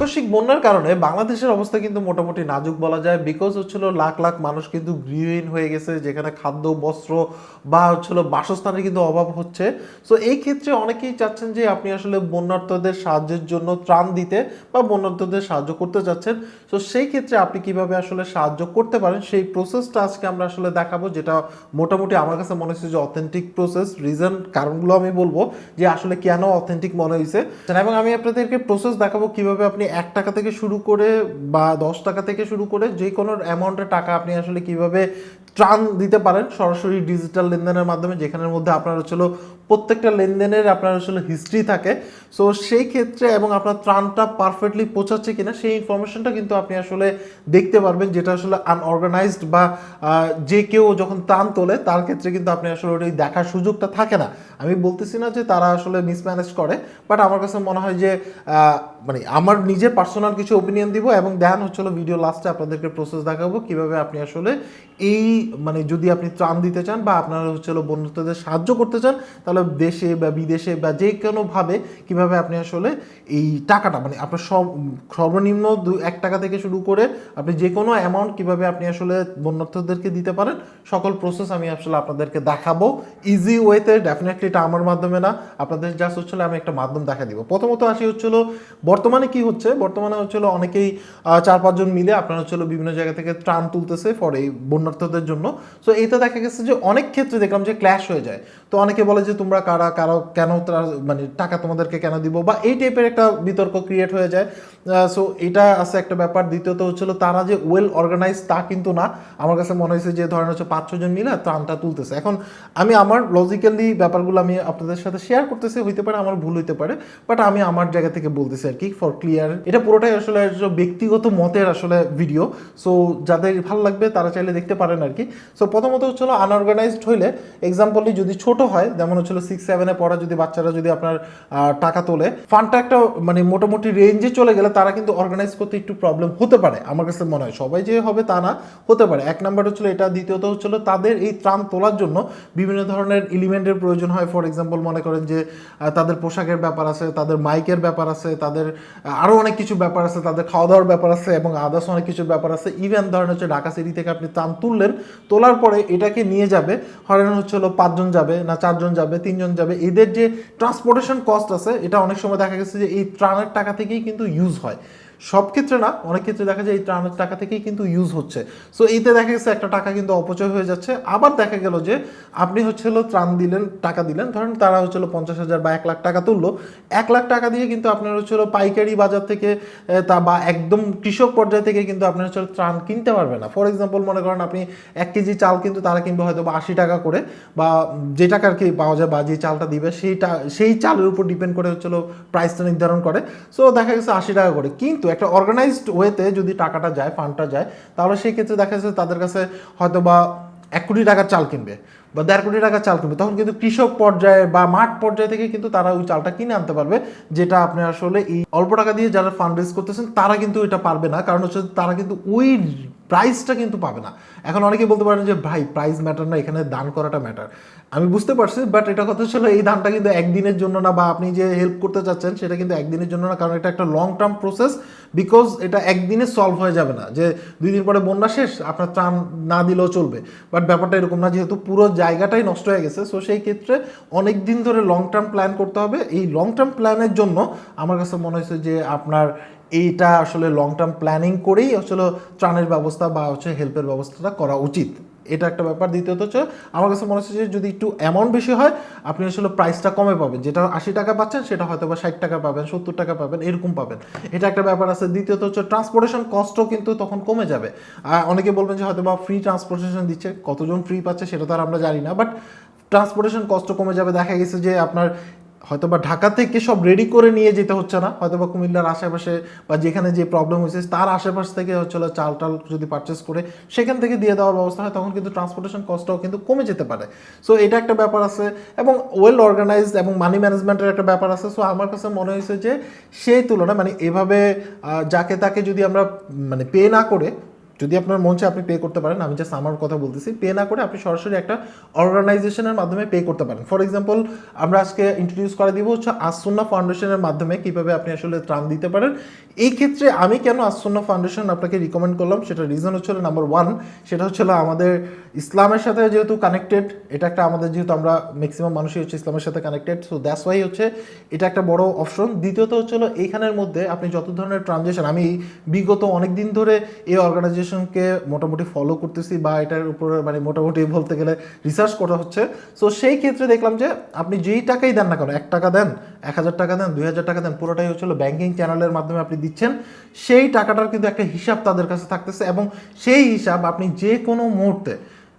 আকস্মিক বন্যার কারণে বাংলাদেশের অবস্থা কিন্তু মোটামুটি নাজুক বলা যায় বিকজ হচ্ছিল লাখ লাখ মানুষ কিন্তু গৃহহীন হয়ে গেছে, যেখানে খাদ্য, বস্ত্র বা হচ্ছিল বাসস্থানের কিন্তু অভাব হচ্ছে। সো এই ক্ষেত্রে অনেকেই চাচ্ছেন যে আপনি আসলে বন্যার্থদের সাহায্যের জন্য ত্রাণ দিতে বা বন্যার্থদের সাহায্য করতে চাচ্ছেন সো সেই ক্ষেত্রে আপনি কীভাবে আসলে সাহায্য করতে পারেন? সেই প্রসেসটা আজকে আমরা আসলে দেখাবো, যেটা মোটামুটি আমার কাছে মনে হচ্ছে যে অথেন্টিক প্রসেস রিজন কারণগুলো আমি বলব যে আসলে কেন অথেন্টিক মনে হয়েছে এবং আমি আপনাদেরকে প্রসেস দেখাবো কীভাবে আপনি এক টাকা থেকে শুরু করে বা দশ টাকা থেকে শুরু করে যে কোনো অ্যামাউন্টের টাকা আপনি আসলে কীভাবে ত্রাণ দিতে পারেন, সরাসরি ডিজিটাল লেনদেনের মাধ্যমে, যেখানের মধ্যে আপনার হচ্ছিল প্রত্যেকটা লেনদেনের আপনার আসলে হিস্ট্রি থাকে। সো সেই ক্ষেত্রে এবং আপনার ত্রাণটা পারফেক্টলি পৌঁছাচ্ছে কিনা, সেই ইনফরমেশনটা কিন্তু আপনি আসলে দেখতে পারবেন, যেটা আসলে আনঅর্গানাইজড বা যে কেউ যখন ত্রাণ তোলে, তার ক্ষেত্রে কিন্তু আপনি আসলে ওই দেখার সুযোগটা থাকে না। আমি বলতেছি না যে তারা আসলে মিসম্যানেজ করে বাট আমার কাছে মনে হয় যে মানে আমার নিজের পার্সোনাল কিছু ওপিনিয়ন দিব এবং দেন হচ্ছিল ভিডিও লাস্টে আপনাদেরকে প্রসেস দেখাবো কীভাবে আপনি আসলে এই মানে যদি আপনি ত্রাণ দিতে চান বা আপনারা হচ্ছিল বন্ধুত্বদের সাহায্য করতে চান, তাহলে দেশে বা বিদেশে বা যে কোনোভাবে কীভাবে আপনি আসলে এই টাকাটা মানে আপনার সব সর্বনিম্ন দু এক টাকা থেকে শুরু করে আপনি যে কোনো অ্যামাউন্ট কীভাবে আপনি আসলে বন্যার্থদেরকে দিতে পারেন, সকল প্রসেস আমি আসলে আপনাদেরকে দেখাবো। ইজি ওয়েতে ডেফিনেটলি এটা আমার মাধ্যমে না, আপনাদের জাস্ট হচ্ছিল আমি একটা মাধ্যম দেখা দিব। প্রথমত আসি হচ্ছিল বর্তমানে কি হচ্ছে বর্তমানে হচ্ছিল অনেকেই চার পাঁচজন মিলে আপনার হচ্ছিল বিভিন্ন জায়গা থেকে ত্রাণ তুলতেছে ফর এই বন্যার্থদের জন্য। সো এইটা দেখা গেছে যে অনেক ক্ষেত্রে দেখলাম যে ক্ল্যাশ হয়ে যায়। তো অনেকে বলে যে তোমরা কারা, কারও কেন মানে টাকা তোমাদেরকে কেন দিব? বা এই টাইপের একটা বিতর্ক ক্রিয়েট হয়ে যায়। সো এটা আছে একটা ব্যাপার। দ্বিতীয়ত হচ্ছিল তারা যে ওয়েল অর্গানাইজ তা কিন্তু না। আমার কাছে মনে হয়েছে যে ধরেন হচ্ছে পাঁচ, ছজন মিলে ত্রাণটা তুলতেছে। এখন আমি আমার লজিক্যালি ব্যাপারগুলো আমি আপনাদের সাথে শেয়ার করতেছি, হইতে পারে, আমার ভুল হইতে পারে। বাট আমি আমার জায়গা থেকে বলতেছি আর কি ফর ক্লিয়ার এটা পুরোটাই আসলে ব্যক্তিগত মতের আসলে ভিডিও সো যাদের ভালো লাগবে, তারা চাইলে দেখতে পারেন আর কি। সো প্রথমত হচ্ছিল আনঅর্গানাইজড হইলে এক্সাম্পলি যদি ছোট হয়, যেমন হচ্ছিল সিক্স সেভেনে পড়া যদি বাচ্চারা যদি আপনার টাকা তোলে ফান্ডটা একটা মানে মোটামুটি রেঞ্জে চলে গেলে তারা কিন্তু অর্গানাইজ করতে একটু প্রবলেম হতে পারে, আমার কাছে মনে হয়। সবাই যে হবে তা না, হতে পারে। এক নাম্বার হচ্ছিল এটা, দ্বিতীয়ত হচ্ছিল তাদের এই ত্রাণ তোলার জন্য বিভিন্ন ধরনের এলিমেন্টের প্রয়োজন হয়। ফর এক্সাম্পল মনে করেন যে তাদের পোশাকের ব্যাপার আছে, তাদের মাইকের ব্যাপার আছে, তাদের আরও অনেক কিছু ব্যাপার আছে, তাদের খাওয়া দাওয়ার ব্যাপার আছে এবং আদার্স অনেক কিছু ব্যাপার আছে। ইভেন ধরেন হচ্ছে ঢাকা সিটি থেকে আপনি তান তুললেন, তোলার পরে এটাকে নিয়ে যাবে হরেন হচ্ছে হলো পাঁচজন যাবে না চারজন যাবে, তিনজন যাবে, এদের যে ট্রান্সপোর্টেশন কস্ট আছে, এটা অনেক সময় দেখা গেছে যে এই ত্রাণের টাকা থেকেই কিন্তু ইউজ হয়। সব ক্ষেত্রে না, অনেক ক্ষেত্রে দেখা যায় এই ত্রাণের টাকা থেকেই কিন্তু ইউজ হচ্ছে। সো এইতে দেখা গেছে একটা টাকা কিন্তু অপচয় হয়ে যাচ্ছে। আবার দেখা গেল যে আপনি হচ্ছে হলো ত্রাণ দিলেন, টাকা দিলেন, ধরেন তারা হচ্ছে পঞ্চাশ হাজার বা এক লাখ টাকা তুললো। এক লাখ টাকা দিয়ে কিন্তু আপনার হচ্ছে হলো পাইকারি বাজার থেকে তা বা একদম কৃষক পর্যায় থেকে কিন্তু আপনার হচ্ছে ত্রাণ কিনতে পারবে না। ফর এক্সাম্পল মনে করেন আপনি এক কেজি চাল কিন্তু তারা কিনবে হয়তো বা আশি টাকা করে বা যে টাকার কি পাওয়া যায় বা যে চালটা দিবে, সেইটা, সেই চালের উপর ডিপেন্ড করে হচ্ছিল প্রাইসটা নির্ধারণ করে। সো দেখা গেছে আশি টাকা করে। কিন্তু একটা অর্গানাইজড ওয়েতে যদি টাকাটা যায় ফান্ডটা যায়, তাহলে সেই ক্ষেত্রে দেখা যাচ্ছে তাদের কাছে হয়তো বা এক কোটি টাকার চাল কিনবে। বা দেড় কোটি টাকার চাল কিনবে, তখন কিন্তু কৃষক পর্যায়ে বা মাঠ পর্যায়ে থেকে কিন্তু তারা ওই চালটা কিনে আনতে পারবে, যেটা আপনি আসলে এই অল্প টাকা দিয়ে যারা ফান্ড রেজ করতেছেন, তারা কিন্তু এটা পারবে না। কারণ হচ্ছে তারা কিন্তু ওই প্রাইসটা কিন্তু পাবে না। এখন অনেকে বলতে পারেন যে, ভাই প্রাইস ম্যাটার না, এখানে দান করাটা ম্যাটার আমি বুঝতে পারছি বাট এটা কথা ছিল এই দানটা কিন্তু একদিনের জন্য না, বা আপনি যে হেল্প করতে চাচ্ছেন, সেটা কিন্তু একদিনের জন্য না, কারণ এটা একটা লং টার্ম প্রসেস বিকজ এটা একদিনে সলভ হয়ে যাবে না। যে দুই দিন পরে বন্যা শেষ, আপনার ত্রাণ না দিলেও চলবে। বাট ব্যাপারটা এরকম না, যেহেতু পুরো জায়গাটাই নষ্ট হয়ে গেছে। সো সেই ক্ষেত্রে অনেক দিন ধরে লং টার্ম প্ল্যান করতে হবে। এই লং টার্ম প্ল্যানের জন্য আমার কাছে মনে হয়েছে যে, আপনার এইটা আসলে লং টার্ম প্ল্যানিং করেই আসলে ত্রাণের ব্যবস্থা বা হচ্ছে হেল্পের ব্যবস্থাটা করা উচিত। এটা একটা ব্যাপার। দ্বিতীয়ত হচ্ছে, আমার কাছে মনে হচ্ছে যে যদি একটু অ্যামাউন্ট বেশি হয়, আপনি আসলে প্রাইসটা কমে পাবেন। যেটা আশি টাকা পাচ্ছেন, সেটা হয়তো বা ষাট টাকা পাবেন, সত্তর টাকা পাবেন, এরকম পাবেন। এটা একটা ব্যাপার আছে। দ্বিতীয়ত হচ্ছে ট্রান্সপোর্টেশন কস্টও কিন্তু তখন কমে যাবে। অনেকে বলবেন যে হয়তো বা ফ্রি ট্রান্সপোর্টেশন দিচ্ছে, কতজন ফ্রি পাচ্ছে সেটা তো আর আমরা জানি না বাট ট্রান্সপোর্টেশন কষ্ট কমে যাবে। দেখা গেছে যে আপনার হয়তো বা ঢাকা থেকে সব রেডি করে নিয়ে যেতে হচ্ছে না হয়তো বা কুমিল্লার আশেপাশে বা যেখানে যে প্রবলেম হয়েছে, তার আশেপাশ থেকে হচ্ছে হলো চাল টাল যদি পারচেস করে সেখান থেকে দিয়ে দেওয়ার ব্যবস্থা হয়, তখন কিন্তু ট্রান্সপোর্টেশন কস্টটাও কিন্তু কমে যেতে পারে। সো এটা একটা ব্যাপার আছে এবং ওয়েল অর্গানাইজড এবং মানি ম্যানেজমেন্টের একটা ব্যাপার আছে। সো আমার কাছে মনে হয়েছে যে সেই তুলনায় মানে এভাবে যাকে তাকে যদি আমরা মানে পে না করে যদি আপনার মন চায় আপনি পে করতে পারেন। আমি জাস্ট আমার কথা বলতেছি। পে না করে আপনি সরাসরি একটা অর্গানাইজেশনের মাধ্যমে পে করতে পারেন। ফর এক্সাম্পল আমরা আজকে ইন্ট্রোডিউস করে দিব হচ্ছে আসুন্না ফাউন্ডেশনের মাধ্যমে কীভাবে আপনি আসলে ত্রাণ দিতে পারেন। এই ক্ষেত্রে আমি কেন আসুন্না ফাউন্ডেশন আপনাকে রিকমেন্ড করলাম সেটা রিজন হচ্ছিল নাম্বার ওয়ান সেটা হচ্ছিল আমাদের ইসলামের সাথে যেহেতু কানেক্টেড এটা একটা আমাদের যেহেতু আমরা ম্যাক্সিমাম মানুষই হচ্ছে ইসলামের সাথে কানেক্টেড সো দ্যাটস ওয়াই হচ্ছে এটা একটা বড় অপশন দ্বিতীয়ত হচ্ছিল এইখানের মধ্যে আপনি যত ধরনের ট্রানজেকশন আমি বিগত অনেক দিন ধরে এই অর্গানাইজেশনকে মোটামুটি ফলো করতেছি বা এটার উপরে মানে মোটামুটি বলতে গেলে রিসার্চ করা হচ্ছে। সো সেই ক্ষেত্রে দেখলাম যে আপনি যেই টাকাই দেন না কেন, এক টাকা দেন, এক হাজার টাকা দেন, দুই হাজার টাকা দেন, পুরোটাই হচ্ছিল ব্যাঙ্কিং চ্যানেলের মাধ্যমে আপনি দিচ্ছেন। সেই টাকাটার কিন্তু একটা হিসাব তাদের কাছে থাকতেছে এবং সেই হিসাব আপনি যে কোনো মুহূর্তে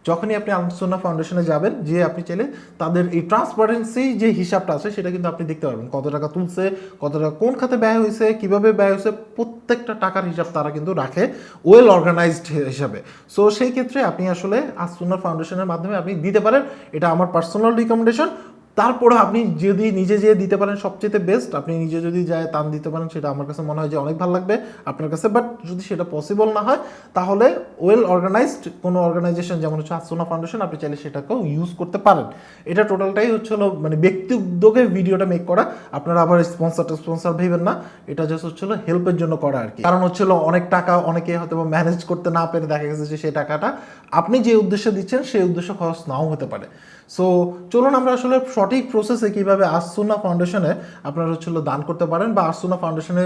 যখনই আপনি আলসোনা ফাউন্ডেশনে যাবেন যে আপনি চাইলে তাদের এই ট্রান্সপারেন্সি যে হিসাবটা আছে, সেটা কিন্তু আপনি দেখতে পারবেন। কত টাকা তুলছে, কত টাকা কোন খাতে ব্যয় হয়েছে, কীভাবে ব্যয় হয়েছে, প্রত্যেকটা টাকার হিসাব তারা কিন্তু রাখে ওয়েল অর্গানাইজড হিসাবে। সো সেই ক্ষেত্রে আপনি আসলে আসুনা ফাউন্ডেশনের মাধ্যমে আপনি দিতে পারেন। এটা আমার পার্সোনাল রিকমেন্ডেশন তারপরে আপনি যদি নিজে যেয়ে দিতে পারেন সবচেয়ে বেস্ট আপনি নিজে যদি যায় তান দিতে পারেন, সেটা আমার কাছে মনে হয় যে অনেক ভালো লাগবে আপনার কাছে। বাট যদি সেটা পসিবল না হয়, তাহলে ওয়েল অর্গানাইজড কোনো অর্গানাইজেশন যেমন হচ্ছে আসোনা ফাউন্ডেশন আপনি চাইলে সেটাকেও ইউজ করতে পারেন। এটা টোটালটাই হচ্ছে হলো মানে ব্যক্তি উদ্যোগে ভিডিওটা মেক করা। আপনারা আবার স্পন্সার স্পন্সার ভেবেন না, এটা জাস্ট হচ্ছিল হেল্পের জন্য করা আর কি কারণ হচ্ছিল অনেক টাকা অনেকে হয়তো ম্যানেজ করতে না পেরে দেখা গেছে যে সেই টাকাটা আপনি যে উদ্দেশ্যে দিচ্ছেন, সেই উদ্দেশ্য খরচ নাও হতে পারে। সো চলুন আমরা আসলে সঠিক প্রসেসে কীভাবে আসুনা ফাউন্ডেশনে আপনারা হচ্ছিল দান করতে পারেন বা আসুনা ফাউন্ডেশনে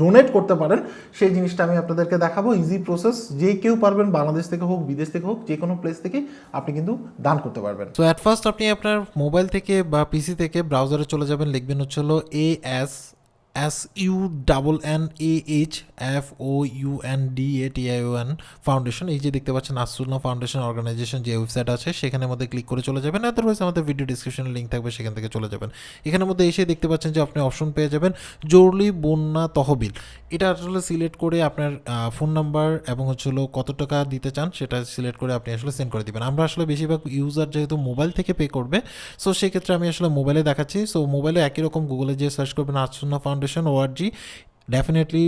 ডোনেট করতে পারেন, সেই জিনিসটা আমি আপনাদেরকে দেখাবো। ইজি প্রসেস যে কেউ পারবেন বাংলাদেশ থেকে হোক, বিদেশ থেকে হোক, যে কোনো প্লেস থেকে আপনি কিন্তু দান করতে পারবেন। সো অ্যাট ফার্স্ট আপনি আপনার মোবাইল থেকে বা পিসি থেকে ব্রাউজারে চলে যাবেন। লিখবেন হচ্ছিল A S S U double N A H F O U N D A T I N foundation এই যে দেখতে পাচ্ছেন আসুল্লা ফাউন্ডেশন অর্গানাইজেশন যে ওয়েবসাইট আছে, সেখানের মধ্যে ক্লিক করে চলে যাবেন। আদারওয়াইজ আমাদের ভিডিও ডিসক্রিপশনে লিঙ্ক থাকবে, সেখান থেকে চলে যাবেন। এখানের মধ্যে এসে দেখতে পাচ্ছেন যে আপনি অপশন পেয়ে যাবেন জরুরি বন্যা তহবিল এটা আসলে সিলেক্ট করে আপনার ফোন নাম্বার এবং হচ্ছে কত টাকা দিতে চান, সেটা সিলেক্ট করে আপনি আসলে সেন্ড করে দিবেন। আমরা আসলে বেশিরভাগ ইউজার যেহেতু মোবাইল থেকে পে করবে সো সেক্ষেত্রে আমি আসলে মোবাইলে দেখাচ্ছি। সো মোবাইলে একই রকম গুগলে যে সার্চ করবেন Assunnah foundation foundation.org definitely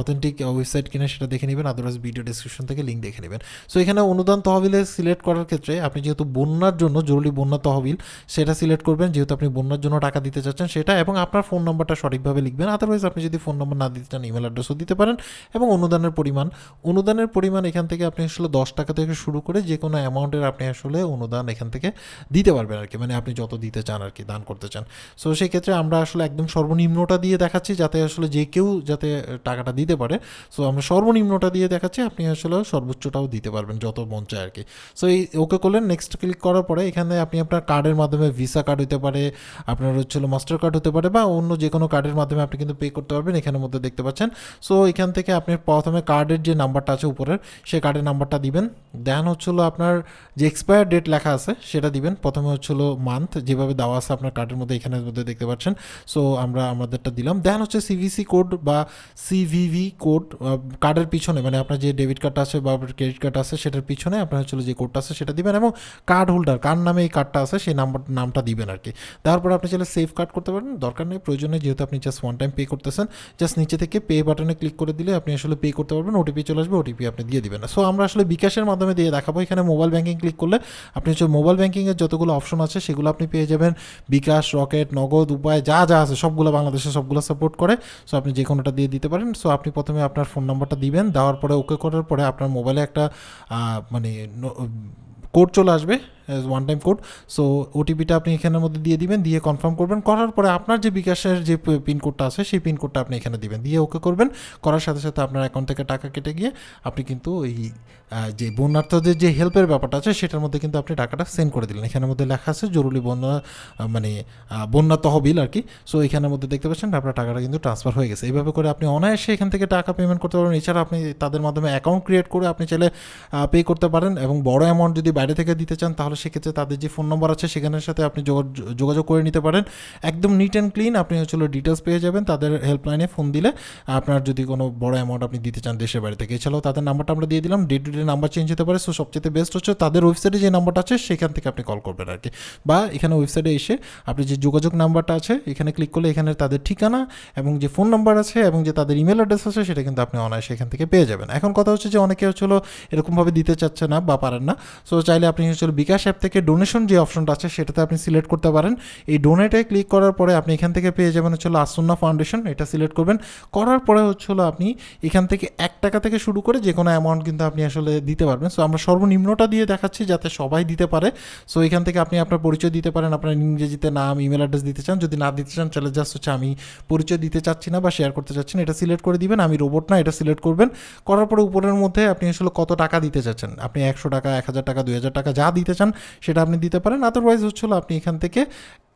authentic website কিনা সেটা দেখে নেবেন আদারওয়াইজ ভিডিও ডিসক্রিপশন থেকে লিঙ্ক দেখে নেবেন। সো এখানে অনুদান তহবিলে সিলেক্ট করার ক্ষেত্রে আপনি যেহেতু বন্যার জন্য, জরুরি বন্যা তহবিল, সেটা সিলেক্ট করবেন। যেহেতু আপনি বন্যার জন্য টাকা দিতে চাচ্ছেন সেটা এবং আপনার ফোন নাম্বারটা সঠিকভাবে লিখবেন। আদারওয়াইজ আপনি যদি ফোন নাম্বার না দিতে চান ইমেল অ্যাড্রেসও দিতে পারেন এবং অনুদানের পরিমাণ। অনুদানের পরিমাণ এখান থেকে আপনি আসলে দশ টাকা থেকে শুরু করে যে কোনো অ্যামাউন্টের আপনি আসলে অনুদান এখান থেকে দিতে পারবেন আর কি মানে আপনি যত দিতে চান আর কি দান করতে চান। সো সেক্ষেত্রে আমরা আসলে একদম সর্বনিম্নটা দিয়ে দেখাচ্ছি যাতে আসলে যে কেউ যাতে টাকাটা দিতে পারে। সো আমরা সর্বনিম্নটা দিয়ে দেখাচ্ছি, আপনি আসলে সর্বোচ্চটাও দিতে পারবেন, যত মন চায় আর কি। সো এই ওকে করলেন নেক্সট ক্লিক করার পরে এখানে আপনি আপনার কার্ডের মাধ্যমে ভিসা কার্ড হতে পারে, আপনার হচ্ছে মাস্টার কার্ড হতে পারে, বা অন্য যে কোনো কার্ডের মাধ্যমে আপনি কিন্তু পে করতে পারবেন, এখানের মধ্যে দেখতে পাচ্ছেন। সো এখান থেকে আপনি প্রথমে কার্ডের যে নাম্বারটা আছে উপরের সেই কার্ডের নাম্বারটা দিবেন। দেন হচ্ছিল আপনার যে এক্সপায়ার ডেট লেখা আছে, সেটা দিবেন। প্রথমে হচ্ছিল মান্থ যেভাবে দেওয়া আছে আপনার কার্ডের মধ্যে, এখানের মধ্যে দেখতে পাচ্ছেন। সো আমরা আমাদেরটা দিলাম। দেন হচ্ছে সিভিসি কোড বা সিভিভি কোড কার্ডের পিছনে মানে আপনার যে ডেবিট কার্ডটা আছে বা ক্রেডিট কার্ড আছে, সেটার পিছনে আপনার হচ্ছে যে কোডটা আছে, সেটা দিবেন এবং কার্ড হোল্ডার কার নামে এই কার্ডটা আছে, সেই নাম্বার, নামটা দিবেন আর কি। তারপর আপনি চাইলে সেভ কার্ড করতে পারেন, দরকার নেই, প্রয়োজনে যেহেতু আপনি জাস্ট ওয়ান টাইম পে করতেছেন জাস্ট নিচে থেকে পে বাটনে ক্লিক করে দিলে আপনি আসলে পে করতে পারবেন ওটিপি চলে আসবে ওটিপি আপনি দিয়ে দিবেন সো আমরা আসলে বিকাশের মাধ্যমে দিয়ে দেখাবো, এখানে মোবাইল ব্যাঙ্কিং ক্লিক করলে আপনি হচ্ছে মোবাইল ব্যাঙ্কিংয়ের যতগুলো অপশন আছে, সেগুলো আপনি পেয়ে যাবেন। বিকাশ, রকেট, নগদ, উপায়, যা যা আছে, সবগুলো বাংলাদেশে সবগুলো সাপোর্ট করে। সো আপনি যে কোনোটা দিয়ে দিতে পারেন। সো আপনি প্রথমে আপনার ফোন নাম্বারটা দিবেন, দেওয়ার পরে ওকে করার পরে আপনার মোবাইলে একটা মানে কোড চলে আসবে। ওয়ান টাইম কোড সো ওটিপিটা আপনি এখানের মধ্যে দিয়ে দিবেন, দিয়ে কনফার্ম করবেন। করার পরে আপনার যে বিকাশের যে পিনকোডটা আছে, সেই পিনকোডটা আপনি এখানে দিবেন। দিয়ে ওকে করবেন। করার সাথে সাথে আপনার অ্যাকাউন্ট থেকে টাকা কেটে গিয়ে আপনি কিন্তু ওই যে বন্যার্থদের যে হেল্পের ব্যাপারটা আছে, সেটার মধ্যে কিন্তু আপনি টাকাটা সেন্ড করে দিলেন। এখানের মধ্যে লেখা আছে, জরুরি বন্যা মানে বন্যা তহবিল আর কি। সো এখানের মধ্যে দেখতে পাচ্ছেন, আপনার টাকাটা কিন্তু ট্রান্সফার হয়ে গেছে। এইভাবে করে আপনি অনায়াসে এখান থেকে টাকা পেমেন্ট করতে পারবেন। এছাড়া আপনি তাদের মাধ্যমে অ্যাকাউন্ট ক্রিয়েট করে আপনি চাইলে পে করতে পারেন। এবং বড় অ্যামাউন্ট যদি বাইরে থেকে দিতে চান, তাহলে সেক্ষেত্রে তাদের যে ফোন নম্বর আছে সেখানের সাথে আপনি যোগা- যোগাযোগ করে নিতে পারেন। একদম নিট অ্যান্ড ক্লিন আপনি হচ্ছে ডিটেলস পেয়ে যাবেন তাদের হেল্পলাইনে ফোন দিলে। আপনার যদি কোনো বড় অ্যামাউন্ট আপনি দিতে চান দেশের বাড়ি থেকে এছাড়াও তাদের নাম্বারটা আমরা দিয়ে দিলাম। Day to day number change হতে পারে। সো সবচেয়ে বেস্ট হচ্ছে তাদের ওয়েবসাইটে যে নাম্বারটা আছে সেখান থেকে আপনি কল করবেন আর কি বা এখানে ওয়েবসাইটে এসে আপনি যে যোগাযোগ নাম্বারটা আছে এখানে ক্লিক করলে এখানে তাদের ঠিকানা এবং যে ফোন নাম্বার আছে এবং যে তাদের ইমেল অ্যাড্রেস আছে সেটা কিন্তু আপনি অনায়াসে এখান থেকে পেয়ে যাবেন। এখন কথা হচ্ছে যে অনেকে হচ্ছে হলো এরকমভাবে দিতে চাচ্ছে না বা পারেন না। সো চাইলে আপনি হচ্ছে হলো বিকাশ অ্যাপ থেকে ডোনেশন যে অপশনটা আছে, সেটাতে আপনি সিলেক্ট করতে পারেন। এই ডোনেটে ক্লিক করার পরে আপনি এখান থেকে পেয়ে যাবেন হচ্ছে আসন্না ফাউন্ডেশন এটা সিলেক্ট করবেন। করার পরে হচ্ছে হলো আপনি এখান থেকে এক টাকা থেকে শুরু করে যে কোনো অ্যামাউন্ট কিন্তু আপনি আসলে দিতে পারবেন। সো আমরা সর্বনিম্নটা দিয়ে দেখাচ্ছি যাতে সবাই দিতে পারে। সো এখান থেকে আপনি আপনার পরিচয় দিতে পারেন। আপনার ইংরেজিতে নাম ইমেল অ্যাড্রেস দিতে চান। যদি না দিতে চান, তাহলে জাস্ট হচ্ছে আমি পরিচয় দিতে চাচ্ছি না বা শেয়ার করতে চাচ্ছি না। এটা সিলেক্ট করে দিবেন, আমি রোবট না, এটা সিলেক্ট করবেন। করার পরে উপরের মধ্যে আপনি আসলে কত টাকা দিতে চাচ্ছেন? আপনি একশো টাকা, এক হাজার টাকা, দুই হাজার টাকা যা দিতে চান সেটা আপনি দিতে পারেন। আদারওয়াইজ হচ্ছিল আপনি এখান থেকে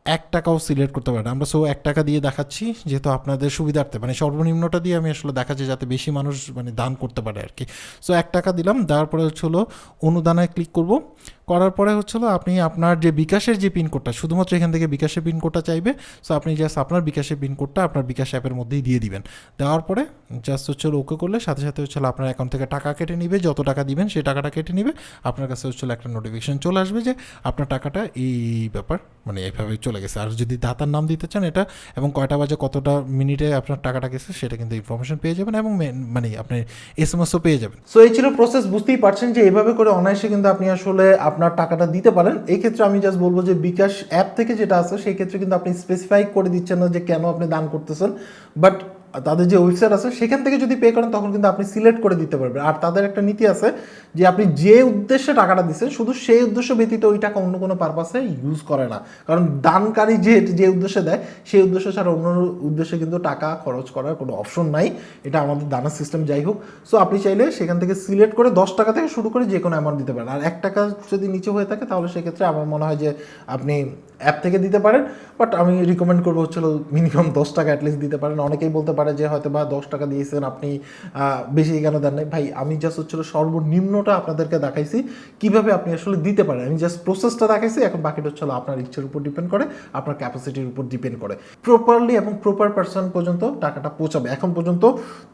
এক টাকাও সিলেক্ট করতে পারেন আমরা সো এক টাকা দিয়ে দেখাচ্ছি যেহেতু আপনাদের সুবিধার্থে। মানে সর্বনিম্নটা দিয়ে আমি আসলে দেখাচ্ছি যাতে বেশি মানুষ মানে দান করতে পারে আর কি। সো এক টাকা দিলাম, দেওয়ার পরে হচ্ছে হলো অনুদানায় ক্লিক করব। করার পরে হচ্ছে হলো আপনি আপনার যে বিকাশের যে পিনকোডটা শুধুমাত্র এখান থেকে বিকাশের পিনকোডটা চাইবে। সো আপনি জাস্ট আপনার বিকাশের পিনকোডটা আপনার বিকাশ অ্যাপের মধ্যেই দিয়ে দিবেন। দেওয়ার পরে জাস্ট হচ্ছে ওকে করলে সাথে সাথে হচ্ছে আপনার অ্যাকাউন্ট থেকে টাকা কেটে নিবে। যত টাকা দিবেন সেই টাকাটা কেটে নিবে। আপনার কাছে হচ্ছে একটা নোটিফিকেশন চলে আসবে যে আপনার টাকাটা এই ব্যাপার মানে এইভাবে চলে গেছে। আর যদি দাতার নাম দিতে চান এটা, এবং কয়টা বাজে কতটা মিনিটে আপনার টাকাটা গেছে, সেটা কিন্তু ইনফরমেশন পেয়ে যাবেন এবং মানে আপনি এস এম এসও পেয়ে যাবেন। সো এই ছিল প্রসেস বুঝতেই পারছেন যে এভাবে করে অনায়াসে কিন্তু আপনি আসলে আপনার টাকাটা দিতে পারেন। এই ক্ষেত্রে আমি জাস্ট বলব যে বিকাশ অ্যাপ থেকে যেটা আছে, সেই ক্ষেত্রে কিন্তু আপনি স্পেসিফাই করে দিচ্ছেন না যে কেন আপনি দান করতেছেন। বাট তাদের যে ওয়েবসাইট আছে, সেখান থেকে যদি পে করেন, তখন কিন্তু আপনি সিলেক্ট করে দিতে পারবেন। আর তাদের একটা নীতি আছে যে আপনি যে উদ্দেশ্যে টাকাটা দিচ্ছেন, শুধু সেই উদ্দেশ্য ব্যতীত ওই টাকা অন্য কোনো পারপাসে ইউজ করে না। কারণ দানকারী যে যে উদ্দেশ্যে দেয়, সেই উদ্দেশ্য ছাড়া অন্য উদ্দেশ্যে কিন্তু টাকা খরচ করার কোনো অপশন নাই। এটা আমাদের দানার সিস্টেম যাই হোক। সো আপনি চাইলে সেখান থেকে সিলেক্ট করে দশ টাকা থেকে শুরু করে যে কোনো অ্যামাউন্ট দিতে পারেন। আর এক টাকা যদি নিচে হয়ে থাকে, তাহলে সেক্ষেত্রে আমার মনে হয় যে আপনি অ্যাপ থেকে দিতে পারেন। বাট আমি রিকমেন্ড করব হচ্ছিল মিনিমাম দশ টাকা অ্যাটলিস্ট দিতে পারেন। অনেকেই বলতে পারে যে হয়তো বা দশ টাকা দিয়েছেন, আপনি বেশি কেন দেন নাই? ভাই, আমি জাস্ট হচ্ছিল সর্বনিম্নটা আপনাদেরকে দেখাইছি। কীভাবে আপনি আসলে দিতে পারেন? আমি জাস্ট প্রসেসটা দেখাইছি, এখন বাকিটা হচ্ছিল আপনার ইচ্ছের উপর ডিপেন্ড করে, আপনার ক্যাপাসিটির উপর ডিপেন্ড করে। প্রপারলি এবং প্রপার পার্সন পর্যন্ত টাকাটা পৌঁছাবে। এখন পর্যন্ত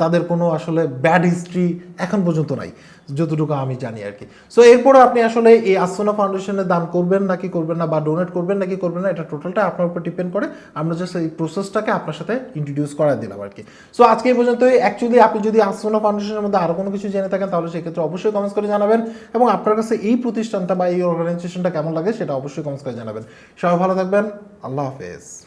তাদের কোনো আসলে ব্যাড হিস্ট্রি এখন পর্যন্ত নাই, যতটুকু আমি জানি আর কি। সো এরপরে আপনি আসলে এই আসোনা ফাউন্ডেশনে দান করবেন নাকি করবেন না, বা ডোনেট করবেন নাকি করবেন না, এটা টোটালটা আপনার উপর ডিপেন্ড করে। আমরা জাস্ট এই প্রসেসটাকে আপনার সাথে ইন্ট্রোডিউস করা দিলাম আর কি। সো আজকে এই পর্যন্ত অ্যাকচুয়ালি আপনি যদি আসোনা ফাউন্ডেশনের মধ্যে আরও কোনো কিছু জেনে থাকেন, তাহলে সেক্ষেত্রে অবশ্যই কমেন্টস করে জানাবেন এবং আপনার কাছে এই প্রতিষ্ঠানটা বা এই অর্গানাইজেশনটা কেমন লাগে, সেটা অবশ্যই কমেন্টস করে জানাবেন। সবাই ভালো থাকবেন। আল্লাহ হাফেজ।